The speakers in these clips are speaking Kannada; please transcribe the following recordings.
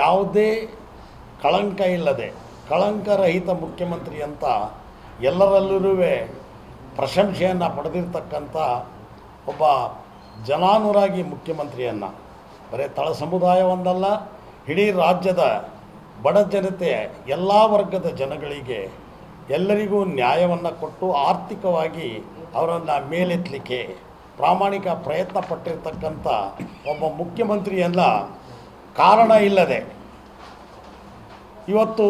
ಯಾವುದೇ ಕಳಂಕ ಇಲ್ಲದೆ, ಕಳಂಕರಹಿತ ಮುಖ್ಯಮಂತ್ರಿ ಅಂತ ಎಲ್ಲರಲ್ಲೂ ಪ್ರಶಂಸೆಯನ್ನು ಪಡೆದಿರ್ತಕ್ಕಂಥ ಒಬ್ಬ ಜನಾನುರಾಗಿ ಮುಖ್ಯಮಂತ್ರಿಯನ್ನು. ಬರೀ ತಳ ಸಮುದಾಯವೊಂದಲ್ಲ, ಇಡೀ ರಾಜ್ಯದ ಬಡ ಜನತೆ, ಎಲ್ಲ ವರ್ಗದ ಜನಗಳಿಗೆ ಎಲ್ಲರಿಗೂ ನ್ಯಾಯವನ್ನು ಕೊಟ್ಟು ಆರ್ಥಿಕವಾಗಿ ಅವರನ್ನು ಮೇಲೆತ್ತಲಿಕ್ಕೆ ಪ್ರಾಮಾಣಿಕ ಪ್ರಯತ್ನ ಪಟ್ಟಿರ್ತಕ್ಕಂಥ ಒಬ್ಬ ಮುಖ್ಯಮಂತ್ರಿಯಲ್ಲ ಕಾರಣ ಇಲ್ಲದೆ. ಇವತ್ತು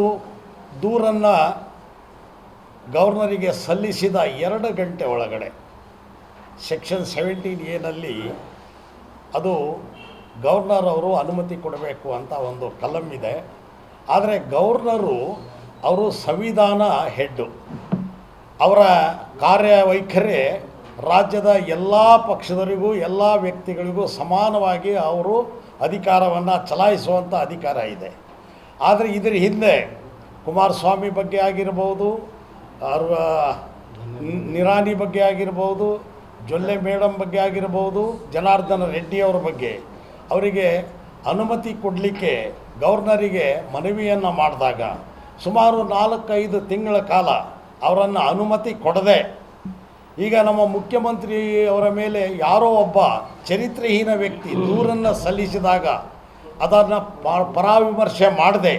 ದೂರನ್ನು ಗವರ್ನರಿಗೆ ಸಲ್ಲಿಸಿದ ಎರಡು ಗಂಟೆ ಒಳಗಡೆ, ಸೆಕ್ಷನ್ ಸೆವೆಂಟೀನ್ ಎನಲ್ಲಿ ಅದು ಗವರ್ನರ್ ಅವರು ಅನುಮತಿ ಕೊಡಬೇಕು ಅಂತ ಒಂದು ಕಲಂ ಇದೆ. ಆದರೆ ಗವರ್ನರು ಅವರು ಸಂವಿಧಾನ ಹೆಡ್ಡು. ಅವರ ಕಾರ್ಯವೈಖರಿ ರಾಜ್ಯದ ಎಲ್ಲ ಪಕ್ಷದವರಿಗೂ, ಎಲ್ಲ ವ್ಯಕ್ತಿಗಳಿಗೂ ಸಮಾನವಾಗಿ ಅವರು ಅಧಿಕಾರವನ್ನು ಚಲಾಯಿಸುವಂಥ ಅಧಿಕಾರ ಇದೆ. ಆದರೆ ಇದರ ಹಿಂದೆ ಕುಮಾರಸ್ವಾಮಿ ಬಗ್ಗೆ ಆಗಿರ್ಬೋದು ನಿರಾಣಿ ಬಗ್ಗೆ ಆಗಿರ್ಬೋದು, ಜೊಲ್ಲೆ ಮೇಡಮ್ ಬಗ್ಗೆ ಆಗಿರ್ಬೋದು, ಜನಾರ್ದನ ರೆಡ್ಡಿ ಅವರ ಬಗ್ಗೆ ಅವರಿಗೆ ಅನುಮತಿ ಕೊಡಲಿಕ್ಕೆ ಗವರ್ನರಿಗೆ ಮನವಿಯನ್ನು ಮಾಡಿದಾಗ ಸುಮಾರು ನಾಲ್ಕೈದು ತಿಂಗಳ ಕಾಲ ಅವರನ್ನು ಅನುಮತಿ ಕೊಡದೆ ಈಗ ನಮ್ಮ ಮುಖ್ಯಮಂತ್ರಿ ಅವರ ಮೇಲೆ ಯಾರೋ ಒಬ್ಬ ಚರಿತ್ರೆಹೀನ ವ್ಯಕ್ತಿ ದೂರನ್ನು ಸಲ್ಲಿಸಿದಾಗ ಅದನ್ನು ಪರಾವಿಮರ್ಶೆ ಮಾಡದೆ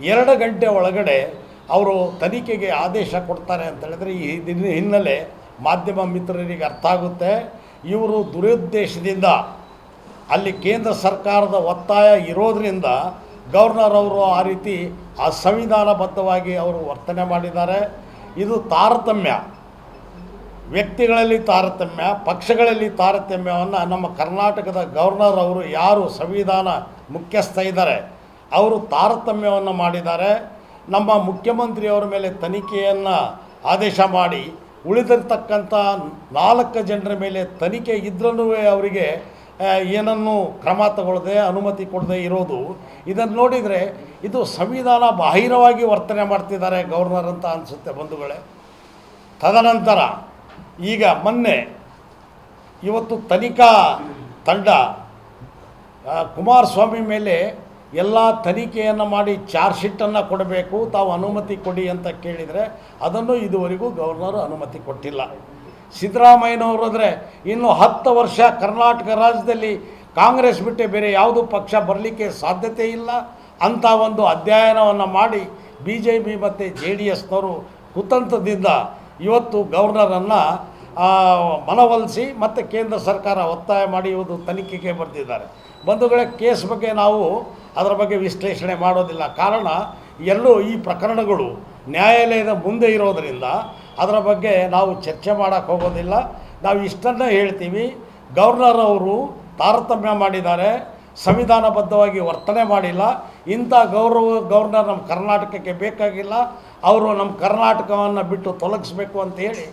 ಎರಡು ಗಂಟೆ ಒಳಗಡೆ ಅವರು ತನಿಖೆಗೆ ಆದೇಶ ಕೊಡ್ತಾರೆ ಅಂತ ಹೇಳಿದ್ರೆ ಈ ಹಿನ್ನೆಲೆ ಮಾಧ್ಯಮ ಮಿತ್ರರಿಗೆ ಅರ್ಥ ಆಗುತ್ತೆ. ಇವರು ದುರುದ್ದೇಶದಿಂದ ಅಲ್ಲಿ ಕೇಂದ್ರ ಸರ್ಕಾರದ ಒತ್ತಾಯ ಇರೋದರಿಂದ ಗವರ್ನರ್ ಅವರು ಆ ರೀತಿ ಅಸಂವಿಧಾನಬದ್ಧವಾಗಿ ಅವರು ವರ್ತನೆ ಮಾಡಿದ್ದಾರೆ. ಇದು ತಾರತಮ್ಯ. ವ್ಯಕ್ತಿಗಳಲ್ಲಿ ತಾರತಮ್ಯ, ಪಕ್ಷಗಳಲ್ಲಿ ತಾರತಮ್ಯವನ್ನು ನಮ್ಮ ಕರ್ನಾಟಕದ ಗವರ್ನರ್ ಅವರು ಯಾರು ಸಂವಿಧಾನ ಮುಖ್ಯಸ್ಥ ಇದ್ದಾರೆ, ಅವರು ತಾರತಮ್ಯವನ್ನು ಮಾಡಿದ್ದಾರೆ. ನಮ್ಮ ಮುಖ್ಯಮಂತ್ರಿಯವರ ಮೇಲೆ ತನಿಖೆಯನ್ನು ಆದೇಶ ಮಾಡಿ, ಉಳಿದಿರ್ತಕ್ಕಂಥ ನಾಲ್ಕು ಜನರ ಮೇಲೆ ತನಿಖೆ ಇದ್ರೂ ಅವರಿಗೆ ಏನನ್ನು ಕ್ರಮ ತಗೊಳ್ಳದೆ ಅನುಮತಿ ಕೊಡದೆ ಇರೋದು. ಇದನ್ನು ನೋಡಿದರೆ ಇದು ಸಂವಿಧಾನ ಬಾಹಿರವಾಗಿ ವರ್ತನೆ ಮಾಡ್ತಿದ್ದಾರೆ ಗವರ್ನರ್ ಅಂತ ಅನಿಸುತ್ತೆ ಬಂಧುಗಳೇ. ತದನಂತರ ಈಗ ಮೊನ್ನೆ ಇವತ್ತು ತನಿಖಾ ತಂಡ ಕುಮಾರಸ್ವಾಮಿ ಮೇಲೆ ಎಲ್ಲ ತನಿಖೆಯನ್ನು ಮಾಡಿ ಚಾರ್ಜ್ ಶೀಟನ್ನು ಕೊಡಬೇಕು, ತಾವು ಅನುಮತಿ ಕೊಡಿ ಅಂತ ಕೇಳಿದರೆ ಅದನ್ನು ಇದುವರೆಗೂ ಗವರ್ನರ್ ಅನುಮತಿ ಕೊಟ್ಟಿಲ್ಲ. ಸಿದ್ದರಾಮಯ್ಯನವರು ಅಂದರೆ ಇನ್ನು ಹತ್ತು ವರ್ಷ ಕರ್ನಾಟಕ ರಾಜ್ಯದಲ್ಲಿ ಕಾಂಗ್ರೆಸ್ ಬಿಟ್ಟೆ ಬೇರೆ ಯಾವುದೂ ಪಕ್ಷ ಬರಲಿಕ್ಕೆ ಸಾಧ್ಯತೆ ಇಲ್ಲ. ಅಂತ ಒಂದು ಅಧ್ಯಯನವನ್ನು ಮಾಡಿ ಬಿ ಜೆ ಪಿ ಮತ್ತು ಜೆ ಡಿ ಎಸ್ನವರು ಕುತಂತ್ರದಿಂದ ಇವತ್ತು ಗವರ್ನರನ್ನು ಮನವೊಲಿಸಿ ಮತ್ತು ಕೇಂದ್ರ ಸರ್ಕಾರ ಒತ್ತಾಯ ಮಾಡಿ ಇವತ್ತು ತನಿಖೆಗೆ ಬರ್ತಿದ್ದಾರೆ. ಬಂಧುಗಳ, ಕೇಸ್ ಬಗ್ಗೆ ನಾವು ಅದರ ಬಗ್ಗೆ ವಿಶ್ಲೇಷಣೆ ಮಾಡೋದಿಲ್ಲ. ಕಾರಣ, ಎಲ್ಲೂ ಈ ಪ್ರಕರಣಗಳು ನ್ಯಾಯಾಲಯದ ಮುಂದೆ ಇರೋದರಿಂದ ಅದರ ಬಗ್ಗೆ ನಾವು ಚರ್ಚೆ ಮಾಡೋಕ್ಕೆ ಹೋಗೋದಿಲ್ಲ. ನಾವು ಇಷ್ಟನ್ನು ಹೇಳ್ತೀವಿ. ಗವರ್ನರ್ ಅವರು ತಾರತಮ್ಯ ಮಾಡಿದ್ದಾರೆ. ಸಂವಿಧಾನಬದ್ಧವಾಗಿ ವರ್ತನೆ ಮಾಡಿಲ್ಲ. ಇಂಥ ಗೌರವ, ಗೌರ್ನರ್ ನಮ್ಮ ಕರ್ನಾಟಕಕ್ಕೆ ಬೇಕಾಗಿಲ್ಲ. ಅವರು ನಮ್ಮ ಕರ್ನಾಟಕವನ್ನು ಬಿಟ್ಟು ತೊಲಗಿಸ್ಬೇಕು ಅಂತ ಹೇಳಿ